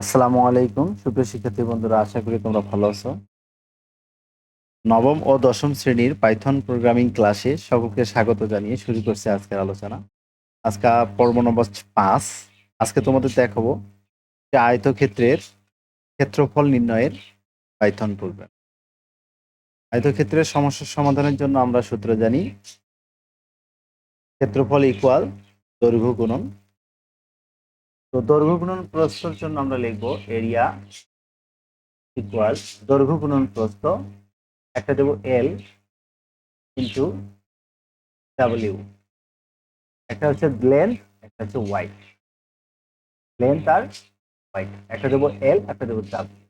আসসালামু আলাইকুম। সুপ্রিয় শিক্ষার্থী বন্ধুরা, আশা করি তোমরা ভালো আছো। নবম ও দশম শ্রেণির পাইথন প্রোগ্রামিং ক্লাসে সকলকে স্বাগত জানিয়ে শুরু করছে আজকের আলোচনা। আজকে পর্ব নম্বর পাঁচ। আজকে তোমাদের দেখাবো যে আয়তক্ষেত্রের ক্ষেত্রফল নির্ণয়ের পাইথন প্রোগ্রাম আয়তক্ষেত্রের সমস্যার সমাধানের জন্য আমরা সূত্র জানি, ক্ষেত্রফল ইকুয়াল দৈর্ঘ্য গুণন তো দৈর্ঘ্য গুণন প্রস্থর জন্য আমরা লিখব এরিয়া ইকুয়াল দৈর্ঘ্য গুণন প্রস্থ, একটা দেব এল ইন্টু ডাব্লিউ একটা হচ্ছে লেন্থ একটা হচ্ছে ওয়াইট লেন্থ আর ওয়াইট একটা দেব এল একটা দেব ডাব্লিউ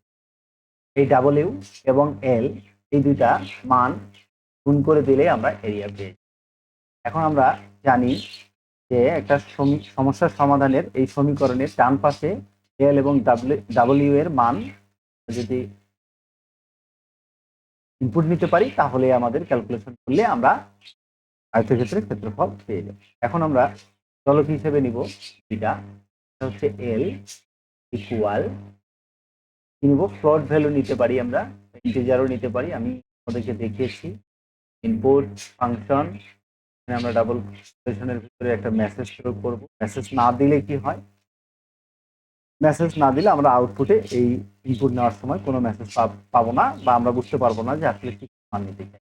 এই ডাব্লিউ এবং এল এই দুইটা মান গুণ করে দিলে আমরা এরিয়া পেয়ে। এখন আমরা জানি যে একটা সমী- সমস্যার সমাধানের এই সমীকরণের ডান পাশে এল এবং ডাব্লিউ এর মান যদি ইনপুট নিতে পারি, তাহলে আমাদের ক্যালকুলেশন করলে আমরা আয়তক্ষেত্রের ক্ষেত্রফল পেয়ে যাব। এখন আমরা চলক হিসেবে নিব এটা হচ্ছে এল ইকুয়াল নিব? ফ্লোট ভ্যালু নিতে পারি আমরা ইন্টিজারও নিতে পারি, আমি আমাদেরকে দেখিয়েছি। ইনপুট ফাংশন আমরা ডাবল কোটেশনের ভিতরে একটা মেসেজ প্রয়োগ করব। মেসেজ না দিলে কি হয়? মেসেজ না দিলে আমরা আউটপুটে এই ইনপুট নেওয়ার সময় কোনো মেসেজ পাবো না বা আমরা বুঝতে পারব না যে আসলে কি মান নিতে চাই।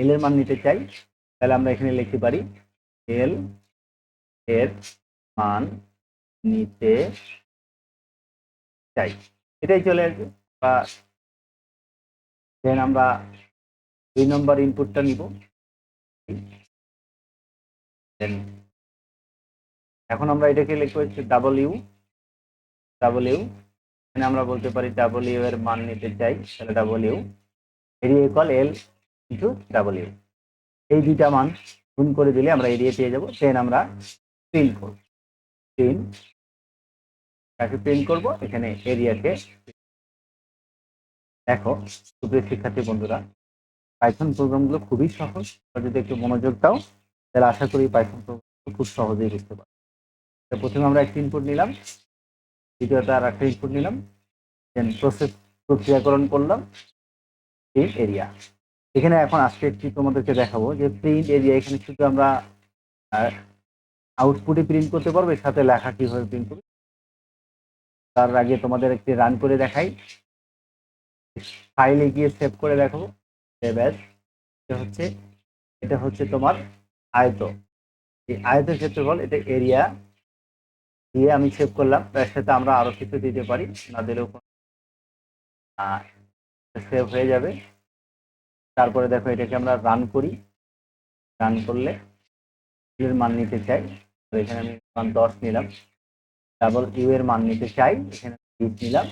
এল এর মান নিতে চাই, তাহলে আমরা এখানে লিখতে পারি এল এর মান নিতে চাই। এটাই চলে আসবে। বা দেন আমরা দুই নম্বর ইনপুটটা নিব। Then, এখন আমরা এটাকে লিখব হচ্ছে ডাবল ইউ ডাবল ইউ এখানে আমরা বলতে পারি ডাবল ইউ এর মান নিতে চাই, তাহলে W area equal L into W এই দুইটা মান গুণ করে দিলে আমরা এরিয়া পেয়ে যাব দেন আমরা প্রিন্ট করব। প্রিন্ট তাকে প্রিন্ট করব, এখানে এরিয়াকে দেখো, সুপ্রিয় শিক্ষার্থী বন্ধুরা পাইথন প্রোগ্রামগুলো খুবই সহজ যদি একটু মনোযোগ দাও। তাহলে আশা করি পাইথন প্রোগ্রাম খুব সহজেই বুঝতে পারবে। প্রথমে আমরা একটা ইনপুট নিলাম, দ্বিতীয়তে আর একটা ইনপুট নিলাম দেন প্রসেস প্রক্রিয়াকরণ করলাম প্রিন্ট এরিয়া এখানে এখন আজকে একটি তোমাদেরকে দেখাবো যে প্রিন্ট এরিয়া এখানে শুধু আমরা আউটপুটে প্রিন্ট করতে পারব, এর সাথে লেখা কীভাবে প্রিন্ট করবে? তার আগে তোমাদের একটি রান করে দেখাই। ফাইলে গিয়ে সেভ করে দেখাবো। সেভ এটা হচ্ছে এটা হচ্ছে তোমার আয়ত। এই আয়তের ক্ষেত্রফল, এটা এরিয়া দিয়ে আমি সেভ করলাম। তার সাথে আমরা আরও কিছু দিতে পারি। না দিলেও সেভ হয়ে যাবে। তারপরে দেখো, এটাকে আমরা রান করি। রান করলে এর মান নিতে চাই। তো এখানে আমি মান দশ নিলাম। ডাবল ইউ এর মান নিতে চাই। এখানে বিশ নিলাম।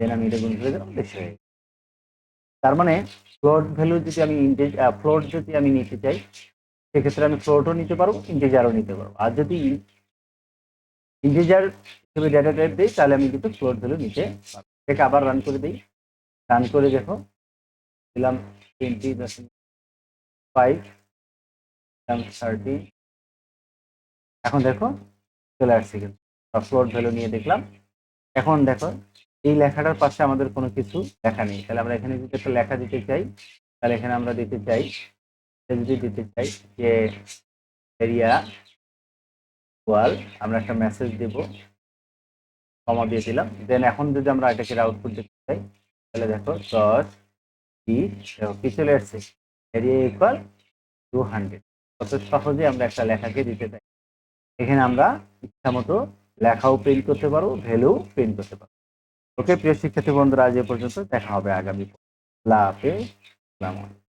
দেন আমি এটা গুণ করে দিলাম, বেশি হয়ে। তার মানে ফ্লোট ভ্যালু যদি আমি ফ্লোট যদি আমি নিতে চাই সেক্ষেত্রে আমি ফ্লোটও নিতে পারব ইন্টিজারও নিতে পারব। আর যদি ইন্টিজার হিসেবে ডেটা টাইপ দিই, তাহলে আমি কিন্তু ফ্লোট ভ্যালু নিতে পারব। এটাকে আবার রান করে দিই। রান করে দেখো, দিলাম টোয়েন্টি ফাইভ থার্টি এখন দেখো, চলে আসছে কিন্তু। ফ্লোট ভ্যালু নিয়ে দেখলাম। এখন দেখো, এই লেখাটার পাশে আমাদের কোনো কিছু লেখা নেই। তাহলে আমরা এখানে যদি একটা লেখা দিতে চাই, তাহলে এখানে আমরা দিতে চাই যদি দিতে চাই যে এরিয়া ওয়াল আমরা একটা মেসেজ দেব কমা দিয়ে দিলাম। দেন এখন যদি আমরা এটাকে আউটপুট দিতে চাই, তাহলে দেখো দশ দেখো কি চলে আসছে এরিয়া ইকুয়াল টু হান্ড্রেড কত সহজে আমরা একটা লেখাকে দিতে চাই। এখানে আমরা ইচ্ছা মতো লেখাও প্রিন্ট করতে পারব ভ্যালু প্রিন্ট করতে পারব ওকে প্রিয় শিক্ষার্থী বন্ধুরা, আজ এ পর্যন্ত দেখা হবে আগামী লাভে